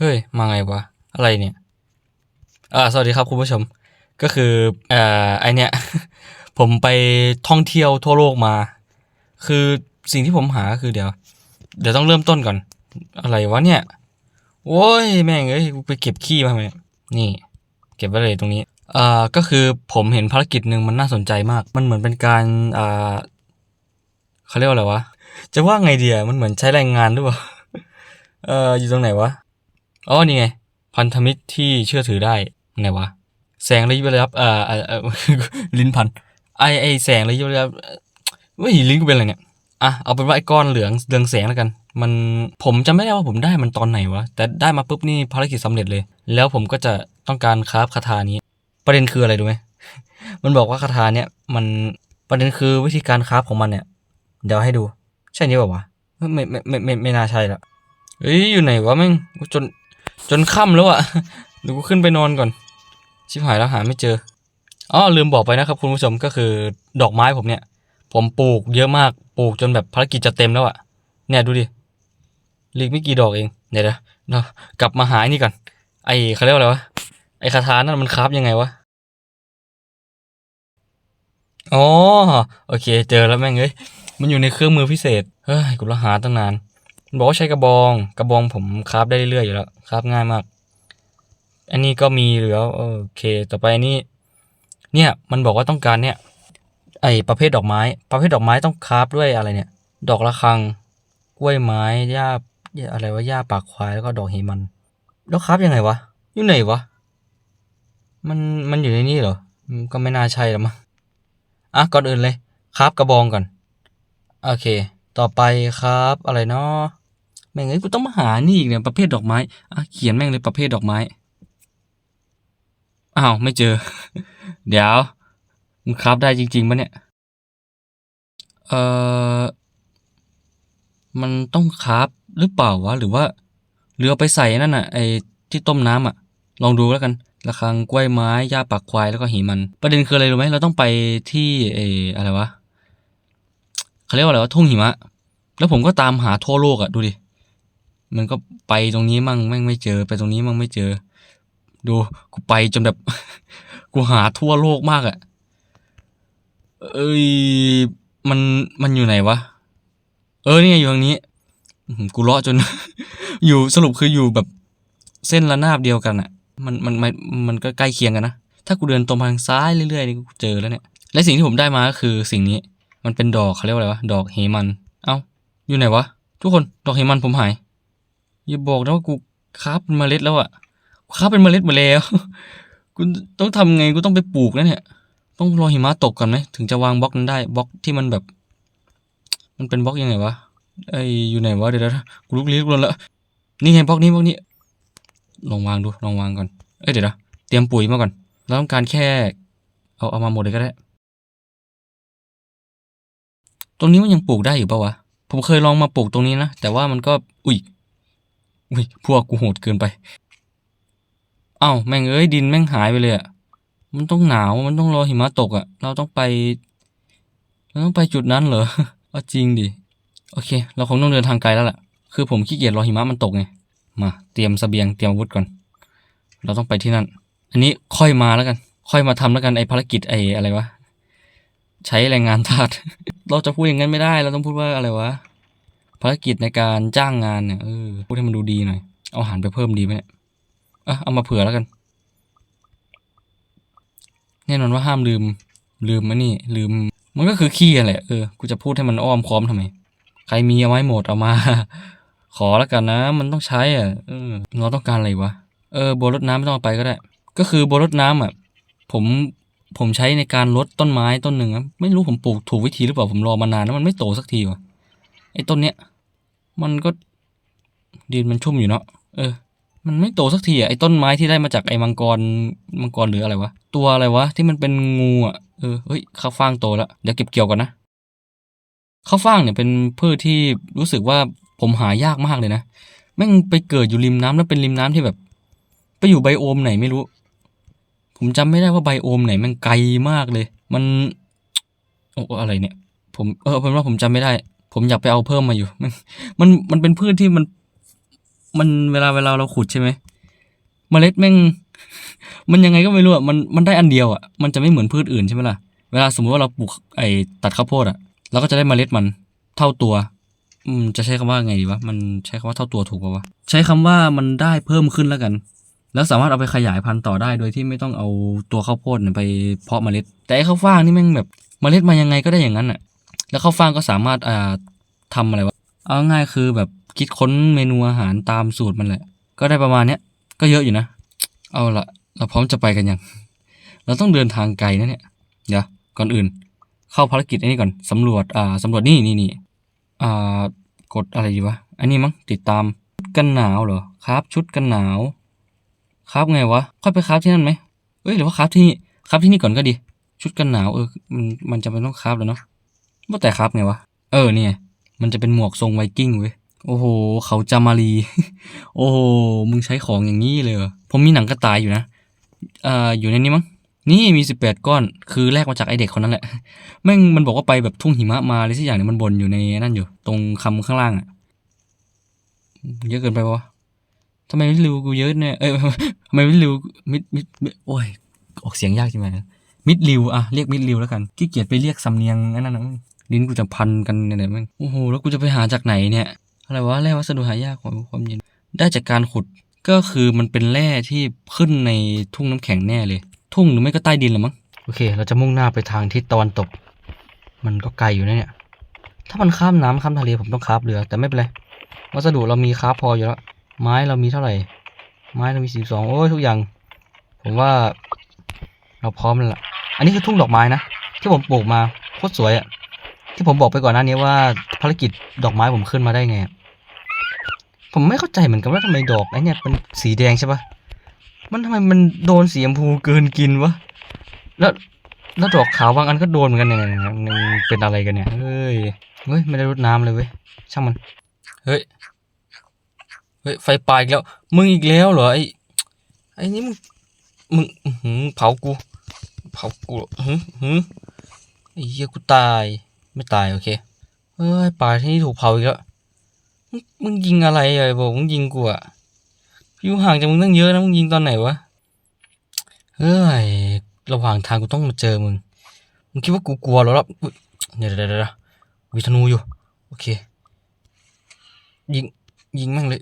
เฮ้ย มาไงวะ อะไรเนี่ย อ่า สวัสดีครับคุณผู้ชม ก็คือเอ่อไอเนี่ย ผมไปท่องเที่ยวทั่วโลกมา คือสิ่งที่ผมหาคือเดี๋ยว เดี๋ยวต้องเริ่มต้นก่อน อะไรวะเนี่ยโอ้ยแม่งเอ้ยกูไปเก็บขี้มาทำไมนี่ เก็บไว้เลยตรงนี้อ่าก็คือผมเห็นภารกิจหนึ่งมันน่าสนใจมาก มันเหมือนเป็นการอ่าเขาเรียกว่าอะไรวะ จะว่าไงเดียมันเหมือนใช้แรงงานหรือเปล่า เอ่ออยู่ตรงไหนวะ อ๋อนี่ไง พันธมิตรที่เชื่อถือได้ไหนวะ แสงระยิบระยับเอ่อเอ่อลิ้นพันไอไอแสงระยิบระยับเว้ยลิ้นกูเป็นอะไรเนี่ยอะเอาเป็นว่าไอ้ก้อนเหลืองเรืองแสงแล้วกัน มันผมจำไม่ได้ว่าผมได้มันตอนไหนวะ แต่ได้มาปุ๊บนี่ภารกิจสำเร็จเลย แล้วผมก็จะต้องการคราฟคาถานี้ ประเด็นคืออะไรรู้ไหมมันบอกว่าคาถาเนี่ยมันประเด็นคือวิธีการคราฟของมันเนี่ย เดี๋ยวให้ดู ใช่นี้ป่าวะไม่ไม่ไม่ไม่ไม่น่าใช่ละเฮ้ยอยู่ไหนวะแม่งจน จนค่ำแล้วอะเดี๋ยวกูขึ้นไปนอนก่อน ชิบหายแล้วหาไม่เจออ๋อลืมบอกไปนะครับคุณผู้ชมก็คือดอกไม้ผมเนี่ย ผมปลูกเยอะมากปลูกจนแบบภารกิจจะเต็มแล้วอะเนี่ยดูดิหลีกไม่กี่ดอกเองเดี๋ยวเดี๋ยวเนะกลับมาหาไอ้นี่ก่อน ไอ้เขาเรียกว่าอะไรวะไอ้คาถานั่นมันคราฟยังไงวะอ๋อโอเค เจอแล้วแม่งเอ้ยมันอยู่ในเครื่องมือพิเศษเฮ้ยกูละหาตั้งนาน บอกว่าใช้กระบอง กระบองผมคราฟได้เรื่อยๆอยู่แล้วคราฟง่ายมาก อันนี้ก็มีเหลือโอเค ต่อไปนี้เนี่ยมันบอกว่าต้องการเนี่ย ไอประเภทดอกไม้ ประเภทดอกไม้ต้องคราฟด้วยอะไรเนี่ย ดอกระฆังกล้วยไม้หญ้าอะไรวะหญ้าปากควายแล้วก็ดอกเหมัน แล้วคราฟยังไงวะอยู่ไหนวะมันมันอยู่ในนี้เหรอก็ไม่น่าใช่แล้วมั้งอะก่อนอื่นเลยคราฟกระบองก่อน โอเค ต่อไปครับอะไรเนาะ แม่งเอ้ยกูต้องมาหานี่อีกเนี่ยประเภทดอกไม้อะเขียนแม่งเลยประเภทดอกไม้อ้าวไม่เจอ เดี๋ยวมันคราฟได้จริงๆปะเนี่ยเออมันต้องคราฟหรือเปล่าวะหรือว่าหรือไปใส่นั่นน่ะไอ้ที่ต้มน้ำอะ ลองดูแล้วกันระฆังกล้วยไม้หญ้าปากควายแล้วก็หิมัน ประเด็นคืออะไรรู้ไหมเราต้องไปที่เอออะไรวะเขาเรียกว่าอะไรวะทุ่งหิมะ แล้วผมก็ตามหาทั่วโลกอะดูดิ มันก็ไปตรงนี้มั่งแม่งไม่เจอ ไปตรงนี้มั่งไม่เจอ ดูกูไปจนแบบ กูหาทั่วโลกมากอะ่ะ เอ้ยมันมันอยู่ไหนวะ เออนี่ไงอยู่ทางนี้กูเลาะจน อยู่สรุปคืออยู่แบบเส้นระนาบเดียวกันอะ่ะ มันมันมันมันก็ใกล้เคียงกันนะถ้ากูเดินตรงทางซ้ายเรื่อยๆนี่กูเจอแล้วเนี่ย และสิ่งที่ผมได้มาก็คือสิ่งนี้ มันเป็นดอกเขาเรียกว่าอะไรวะดอกเฮมัน เอ้าอยู่ไหนวะทุกคนดอกเฮมันผมหาย อย่าบอกนะว่ากูคาบเป็นเมล็ดแล้วอะคาบเป็นเมล็ดหมดแล้ว กูต้องทำไงกูต้องไปปลูกแล้วเนี่ย ต้องรอหิมะตกก่อนไหมถึงจะวางบล็อกนั้นได้บล็อกที่มันแบบ มันเป็นบล็อกยังไงวะไออยู่ไหนวะเดี๋ยวนะกูลุกลี้ลุกลนละนี่ไงบล็อกนี้บล็อกนี้ ลองวางดูลองวางก่อนเอ้ยเดี๋ยวนะเตรียมปุ๋ยมาก่อนเราต้องการแค่ เอาเอามาหมดเลยก็ได้ตรงนี้มันยังปลูกได้อยู่ปะวะ ผมเคยลองมาปลูกตรงนี้นะ แต่ว่ามันก็ อุ้ย อุ้ยพวกกูโหดเกินไป เอ้าแม่งเอ้ยดินแม่งหายไปเลยอะมันต้องหนาวมันต้องรอหิมะตกอะเราต้องไปเราต้องไปจุดนั้นเหรอเอาจริงดิโอเค เราคงต้องเดินทางไกลแล้วล่ะ คือผมขี้เกียจรอหิมะมันตกไงมาเตรียมสเสบียงเตรียมอาวุธก่อน เราต้องไปที่นั่น อันนี้ค่อยมาแล้วกัน ค่อยมาทำแล้วกันไอภารกิจไออะไรวะใช้แรงงานทาสเราจะพูดอย่างนั้นไม่ได้ เราต้องพูดว่าอะไรวะ ภารกิจในการจ้างงานเนี่ยเออพูดให้มันดูดีหน่อยเอาอาหารไปเพิ่มดีไหมเนี่ยอะเอามาเผื่อแล้วกัน แน่นอนว่าห้ามลืม ลืมมะนี่ ลืม มันก็คือขี้อะแหละเออ กูจะพูดให้มันอ้อมค้อมทำไม ใครมีเอาไว้หมดเอามา ขอแล้วกันนะ มันต้องใช้อะเออเราต้องการอะไรวะ เออบัวรดน้ำไม่ต้องเอาไปก็ได้ ก็คือบัวรดน้ำอะ ผมผมใช้ในการลดต้นไม้ต้นหนึ่งอะไม่รู้ผมปลูกถูกวิธีหรือเปล่าผมรอมานานแล้วมันไม่โตสักทีวะไอ้ต้นเนี้ย มันก็ดินมันชุ่มอยู่เนาะเออ มันไม่โตสักทีอะไอ้ต้นไม้ที่ได้มาจากไอ้มังกรมังกรหรืออะไรวะตัวอะไรวะที่มันเป็นงูอะเออเฮ้ยข้าวฟ่างโตแล้วเดี๋ยวเก็บเกี่ยวก่อนนะข้าวฟ่างเนี่ยเป็นพืชที่รู้สึกว่าผมหายากมากเลยนะแม่งไปเกิดอยู่ริมน้ำแล้วเป็นริมน้ำที่แบบ ไปอยู่ไบโอมไหนไม่รู้ ผมจำไม่ได้ว่าไบโอมไหนมันไกลมากเลย มันโอ้อะไรเนี่ย ผมเออเป็นว่าผมจำไม่ได้ ผมอยากไปเอาเพิ่มมาอยู่ มันมันมันเป็นพืชที่มัน มันเวลาเวลาเราขุดใช่ไหมเมล็ดแม่ง มันยังไงก็ไม่รู้อะมันมันได้อันเดียวอะมันจะไม่เหมือนพืชอื่นใช่ไหมล่ะเวลาสมมติว่าเราปลูกไอ้ตัดข้าวโพดอะเราก็จะได้เมล็ดมันเท่าตัว อืมจะใช้คำว่าไงดีวะมันใช้คำว่าเท่าตัวถูกป่าวะใช้คำว่ามันได้เพิ่มขึ้นแล้วกัน แล้วสามารถเอาไปขยายพันธุ์ต่อได้โดยที่ไม่ต้องเอาตัวข้าวโพดเนี่ยไปเพาะเมล็ด แต่ไอ้ข้าวฟ่างนี่แม่งแบบเมล็ดมายังไงก็ได้อย่างนั้นอะ แล้วข้าวฟ่างก็สามารถอ่าทำอะไรวะเอาง่ายคือแบบคิดค้นเมนูอาหารตามสูตรมันแหละ ก็ได้ประมาณเนี้ยก็เยอะอยู่นะ เอาละเราพร้อมจะไปกันยัง เราต้องเดินทางไกลนะเนี่ยเดี๋ยวก่อนอื่น เข้าภารกิจอันนี้ก่อนสำรวจอ่าสำรวจนี่นี่นี่อ่ากดอะไรดีวะอันนี้มั้งติดตามชุดกันหนาวเหรอครับชุดกันหนาวครับไงวะค่อยไปครับที่นั่นไหมเอ้ยหรือว่าครับที่นี่ครับที่นี่ก่อนก็ดี ชุดกันหนาวเออมันมันจะเป็นต้องครับแล้วเนาะ ว่าแต่ครับไงวะ เออเนี่ย มันจะเป็นหมวกทรงไวกิ้งเว้ย โอ้โห เขาจามารี โอ้โห มึงใช้ของอย่างนี้เลย ผมมีหนังกระต่ายอยู่นะ เอ่อ อยู่ในนี้มั้ง นี่มีสิบแปดก้อน คือแลกมาจากไอเด็กคนนั้นแหละ แม่งมันบอกว่าไปแบบทุ่งหิมะมาอะไรสักอย่างเนี่ยมันบนอยู่ในนั่นอยู่ ตรงคำข้างล่างอะเยอะเกินไปปะวะทำไมไม่ริวกูเยอะเนี่ย เอ้ยทำไมมิดริวมิดมิดโอ้ย ออกเสียงยากจังเลยมิดริวอะเรียกมิดริวแล้วกันขี้เกียจไปเรียกสำเนียงอันนั้นนะ ลิ้นกูจะพันกันเนี่ยมั้งโอ้โหแล้วกูจะไปหาจากไหนเนี่ยอะไรวะแร่วัสดุหายากของความเย็นได้จากการขุดก็คือมันเป็นแร่ที่ขึ้นในทุ่งน้ำแข็งแน่เลย ทุ่งหรือไม่ก็ใต้ดินละมั้งโอเค เราจะมุ่งหน้าไปทางทิศตะวันตก มันก็ไกลอยู่นะเนี่ย ถ้ามันข้ามน้ำข้ามทะเลผมต้องคราบเรือ แต่ไม่เป็นไรวัสดุเรามีคราบพออยู่แล้วไม้เรามีเท่าไหร่ ไม้เรามีสิบสองโอ้ยทุกอย่าง ผมว่า เราพร้อมแล้วอันนี้คือทุ่งดอกไม้นะที่ผมปลูกมาโคตรสวยอะ ที่ผมบอกไปก่อนหน้านี้ว่าภารกิจดอกไม้ผมขึ้นมาได้ไง ผมไม่เข้าใจเหมือนกันว่าทำไมดอกไอ้เนี่ยเป็นสีแดงใช่ปะมันทำไมมันโดนสีชมพูเกินกินวะ แล้วแล้วดอกขาวบางอันก็โดนเหมือนกันเนี่ยเนี่เป็นอะไรกันเนี่ย เฮ้ย เฮ้ย ไม่ได้รดน้ำเลยเว้ย ช่างมัน เฮ้ย เฮ้ย ไฟป่าอีกแล้ว มึงอีกแล้วเหรอไอ้ ไอ้นี่มึง มึงเผากู เผากูหรอหือหือไอ้เหี้ยกูตาย ไม่ตายโอเคเฮ้ยป่าที่นี่ถูกเผาอีกแล้ว มึงมึงยิงอะไรอะไอ้บอกมึงยิงกูอะอยู่ห่างจากมึงตั้งเยอะนะมึงยิงตอนไหนวะ เฮ้ย ระหว่างทางกูต้องมาเจอมึง มึงคิดว่ากูกลัวหรอล่ะเดี๋ยวเดี๋ยวเดี๋ยววิธนูอยู่ โอเค ยิง ยิงแม่งเลย